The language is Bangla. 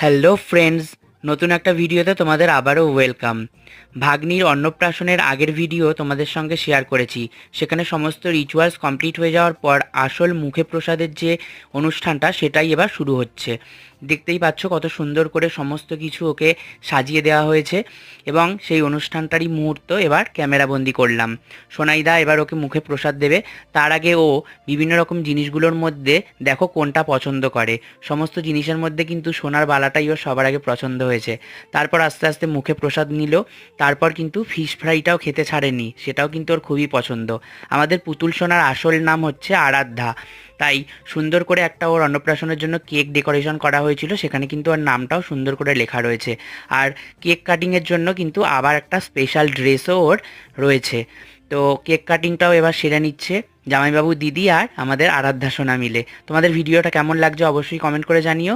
hello friends. নতুন একটা ভিডিওতে তোমাদের আবারও ওয়েলকাম ভাগ্নির অন্নপ্রাশনের আগের ভিডিও তোমাদের সঙ্গে শেয়ার করেছি। সেখানে সমস্ত রিচুয়ালস কমপ্লিট হয়ে যাওয়ার পর আসল মুখে প্রসাদের যে অনুষ্ঠানটা সেটাই এবার শুরু হচ্ছে। দেখতেই পাচ্ছ কত সুন্দর করে সমস্ত কিছু ওকে সাজিয়ে দেওয়া হয়েছে এবং সেই অনুষ্ঠানটারই মুহূর্ত এবার ক্যামেরাবন্দি করলাম। সোনাইদা এবার ওকে মুখে প্রসাদ দেবে। তার আগে ও বিভিন্ন রকম জিনিসগুলোর মধ্যে দেখো কোনটা পছন্দ করে। সমস্ত জিনিসের মধ্যে কিন্তু সোনার বালাটাই ওর সবার আগে পছন্দ হয়েছে। তারপর আস্তে আস্তে মুখে প্রসাদ নিল, তারপর কিন্তু ফিশ ফ্রাইটাও খেতে ছাড়েনি, সেটাও কিন্তু ওর খুবই পছন্দ। আমাদের পুতুল সোনার আসল নাম হচ্ছে আরাধ্যা। তাই সুন্দর করে একটা ওর অন্নপ্রাশনের জন্য কেক ডেকোরেশন করা হয়েছিল, সেখানে কিন্তু ওর নামটাও সুন্দর করে লেখা রয়েছে। আর কেক কাটিংয়ের জন্য কিন্তু আবার একটা স্পেশাল ড্রেসও ওর রয়েছে। তো কেক কাটিংটাও এবার সেরে নিচ্ছে জামাইবাবু, দিদি আর আমাদের আরাধ্যা সোনা মিলে। তোমাদের ভিডিওটা কেমন লাগছে অবশ্যই কমেন্ট করে জানিও।